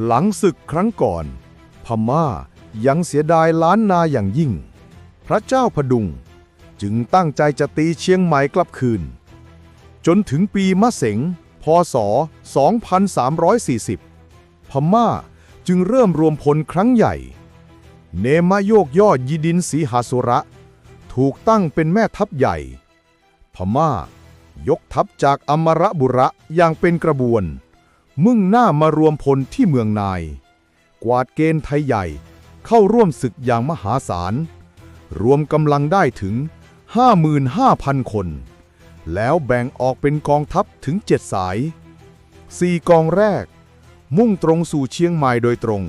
หลังศึกครั้งก่อน พม่ายังเสียดายล้านนาอย่างยิ่ง พระเจ้าพดุง จึงตั้งใจจะตีเชียงใหม่กลับคืน จนถึงปีมะเสงพศ 2340 พม่าจึงเริ่มรวมพลครั้งใหญ่ เนมโยกย่อยิดินสีหาสุระ ถูกตั้งเป็นแม่ทัพใหญ่ พม่ายกทัพจากอมรบุระอย่างเป็นกระบวน มุ่งหน้ามารวมพลที่เมืองนาย กวาดเกณฑ์ไทยใหญ่เข้าร่วมศึกอย่างมหาศาล รวมกำลังได้ถึง 55,000 คน แล้วแบ่งออกเป็นกองทัพถึงเจ็ดสายสี่กองแรก มุ่งตรงสู่เชียงใหม่โดยตรง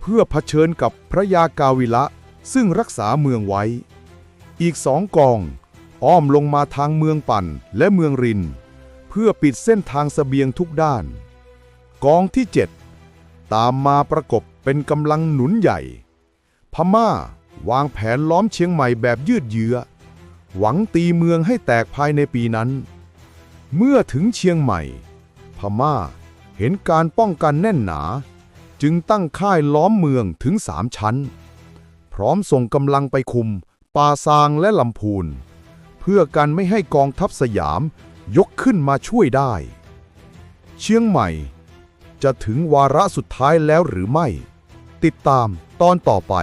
เพื่อเผชิญกับพระยากาวิละ ซึ่งรักษาเมืองไว้ อีกสองกองอ้อมลงมาทางเมืองปั่นและเมืองริน เพื่อปิดเส้นทางสเสบียงทุกด้าน กองที่ 7 ตามมาประกบเป็นกำลังหนุนใหญ่ พม่าวางแผนล้อมเชียงใหม่แบบยืดเยื้อ หวังตีเมืองให้แตกภายในปีนั้น เมื่อถึงเชียงใหม่ พม่าเห็นการป้องกันแน่นหนา จึงตั้งค่ายล้อมเมืองถึงสามชั้น พร้อมส่งกำลังไปคุมป่าซางและลำพูน เพื่อกันไม่ให้กองทัพสยามยกขึ้นมาช่วยได้ เชียงใหม่ จะถึงวาระสุดท้ายแล้วหรือไม่ ติดตามตอนต่อไป